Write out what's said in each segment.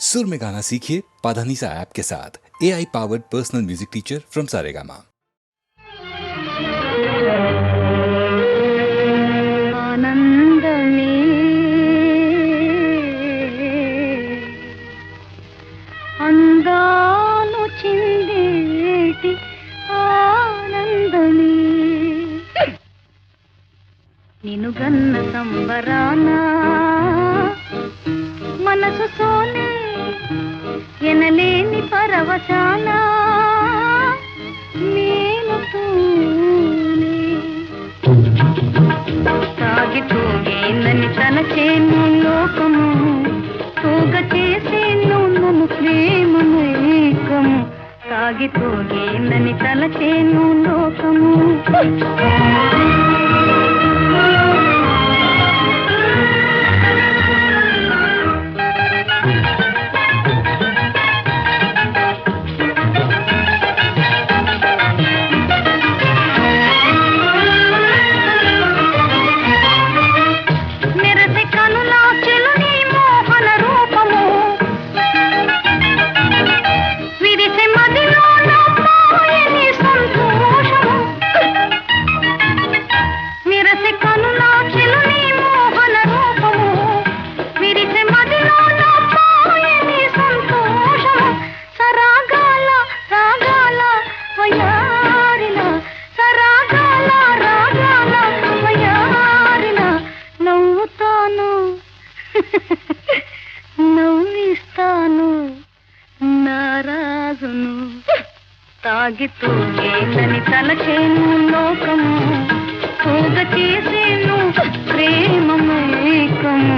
सुर में गाना सीखिए पाधानीसा ऐप के साथ। A I powered personal music teacher from Saregama Anand में अंदानु चिंदेटी आनंद नीनु गन्न संबराना मनसु सोने ఎనలేని పరవశాల. సాగిపోయేందని తన. చేను లోకము. తోగ చేసేను నన్ను ప్రేమను ఏకము సాగిపోయేందని తల చేను లోకము.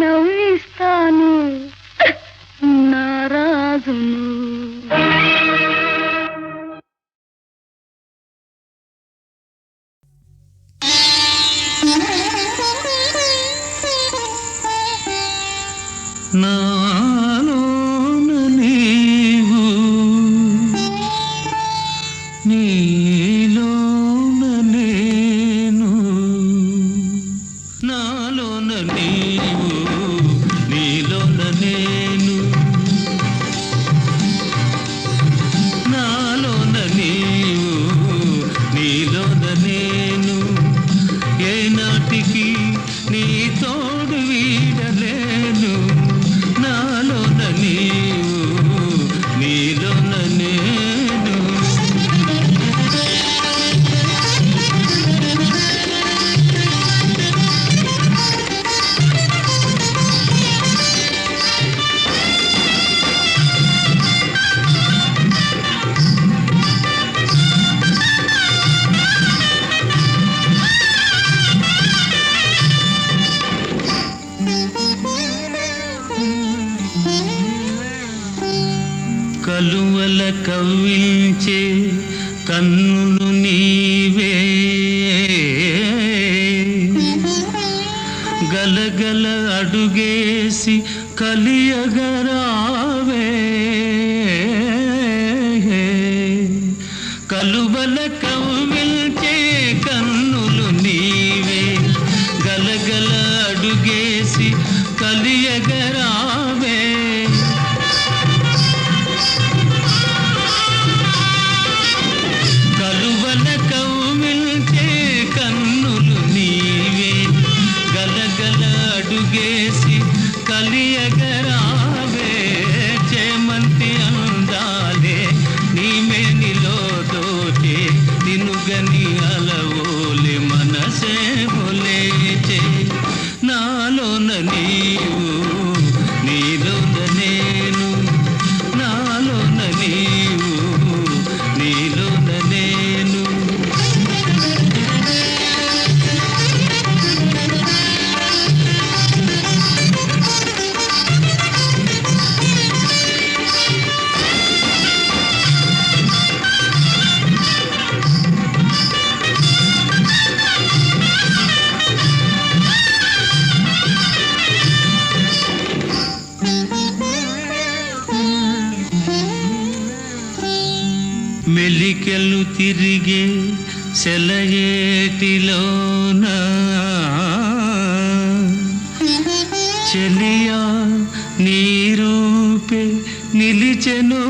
నవ్విస్తాను. కలువల కవ్వించే కన్ను మెలికెలు తిరిగే సెలయేటిలోన? చెలియా నీరూపే నిలిచెను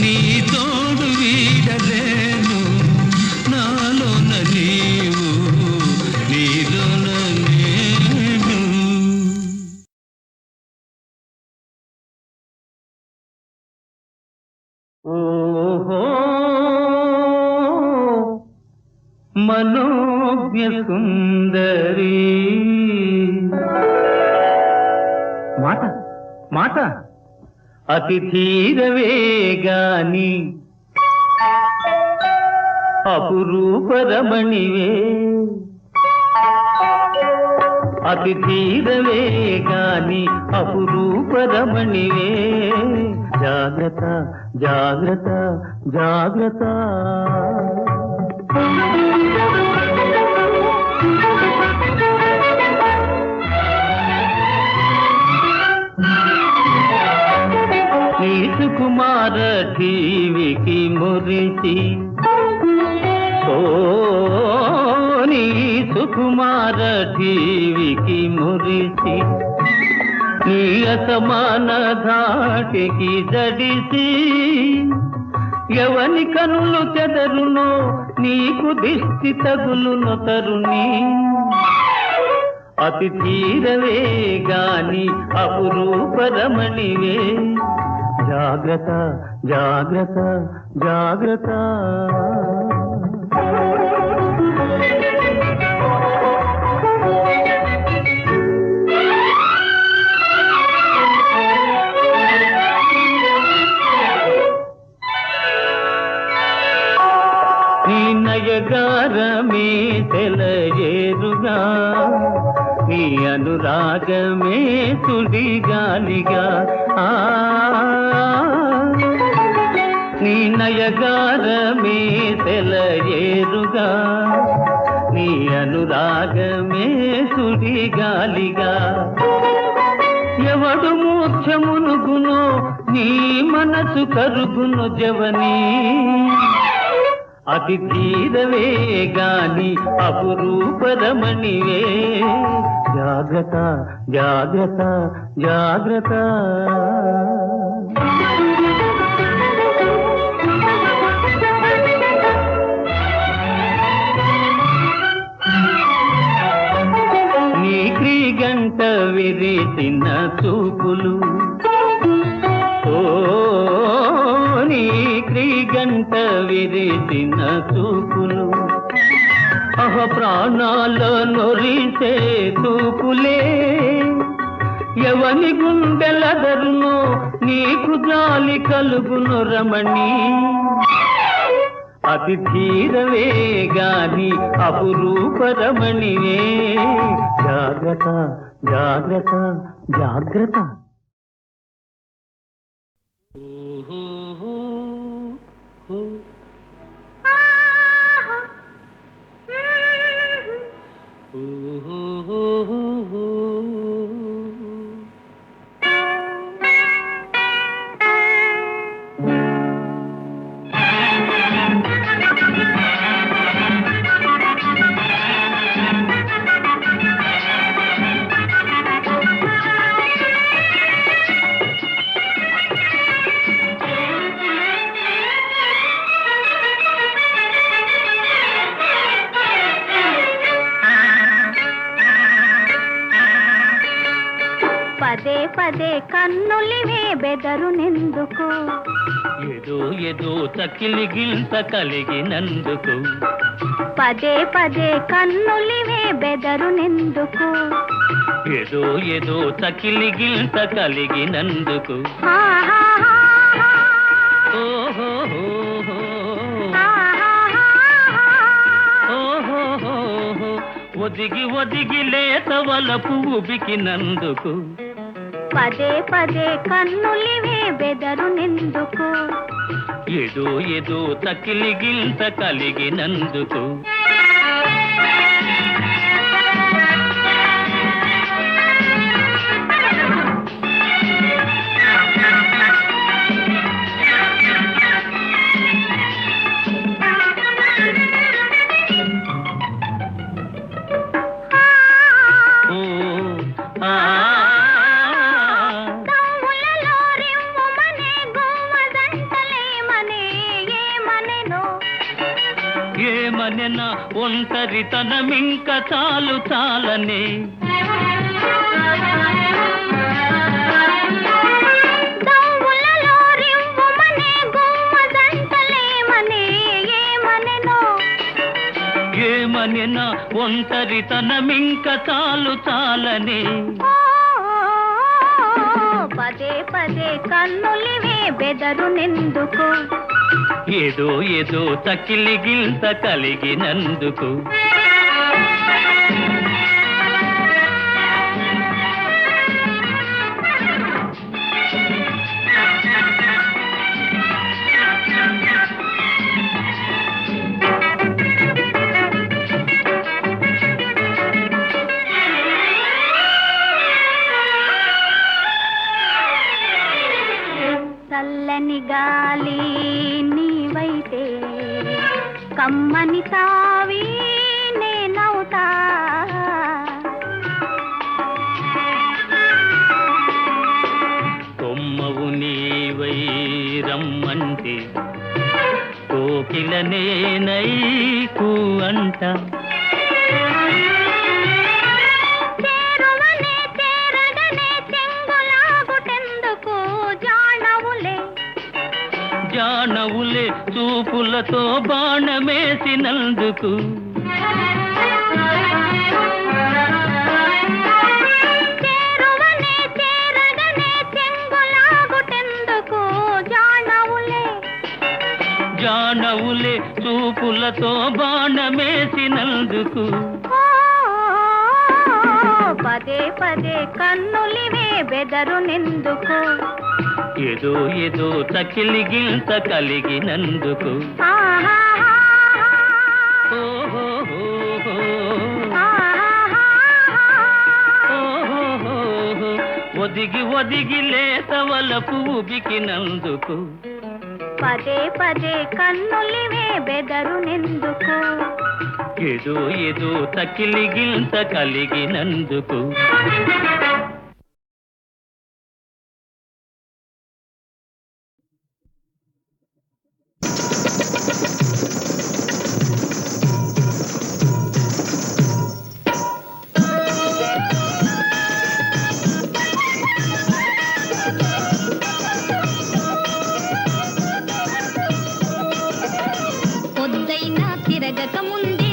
నీతో అతి ధీరవేగాని అపురూపరమణివే. అతి ధీరవేగాని అపురూపరమణివే. జాగ్రత్త జాగ్రత్త జాగ్రత్త. సుకుమార టీవికి మురిచి ఓ నీ సుకుమార టీవికి మురిసి. నీ అసమాన ధాటికి జడిసి. ఎవని కనులు చెదరునో నీకు దిష్టి తగులును తరుణి అతి తీరవే గాని అపురూపరమణివే జాగ్రత్త జాగ్రత్త జాగ్రత్త. నీ నయగారమే తెలయేరుగా నీ అనురాగమే తుడి గాలిగా ఆ నయగారమే తెలయేరుగా నీ అనురాగమే సుడి గాలిగా. ఎవడు మోక్షమునుగునో నీ మనసు కరుగును జవనీ. అతి తీరవే గాని అపురూపరమణివే. జాగ్రత్త జాగ్రత్త జాగ్రత్త. క్రీగంట విరేసిన చూపులు. ఓ నీ క్రీగంట విరేసిన చూపులు. అహ ప్రాణాల నొరిసే తూపులే ఎవని గుండెలదరును నీకు జాలి కలుగును రమణి. అతి ధీరవే గాని అపురూపరమణివే జాగ్రత్త. జాగ్రత్త జాగ్రత్త పదే పదే కన్నులివే బెదరునెందుకు ఏదో ఏదో తక్కిలి గిల్త కలిగినందుకు. పదే పదే కన్నులివే బెదరునెందుకు ఏదో ఏదో తకిలి గిల్త కలిగినందుకు. ఒదిగి ఒదిగి లేత వలపు ఉబికినందుకు పదే పదే కన్నులివే బెదరు నిందుకు. ఎదు ఎదు గిల్త కలిగినందుకు. ఒంటరితనమింక చాలు చాలనే. ఏమనెనో. ఒంటరితనమింక చాలు చాలనే. పదే పదే కన్నులివే బెదరునెందుకు ఏదో ఏదో తకిలి గిల్త కలిగినందుకు. చల్లని గాలి కమ్మని తావి నేనవుతా కొమ్మవు నీవై రమ్మంటే కోకిల నేనై కూ అంటా. జానవులే చూపులతో బాణమేసినందుకు జానవులే? చూపులతో బాణమేసినందుకు పదే పదే కన్నులివే బెదరునెందుకు ఏదో ఏదో తకిలి గిల్త కలిగినందుకు. ఒదిగి ఒదిగి లేత వలపు ఉబికినందుకు. పదే పదే కన్నులివే బెదరునెందుకు ఏదో ఏదో తకిలిగింత కలిగినందుకు. పొద్దైనా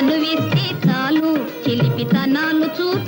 కనువిస్తే చాలు చిలిపితనాలు చూపి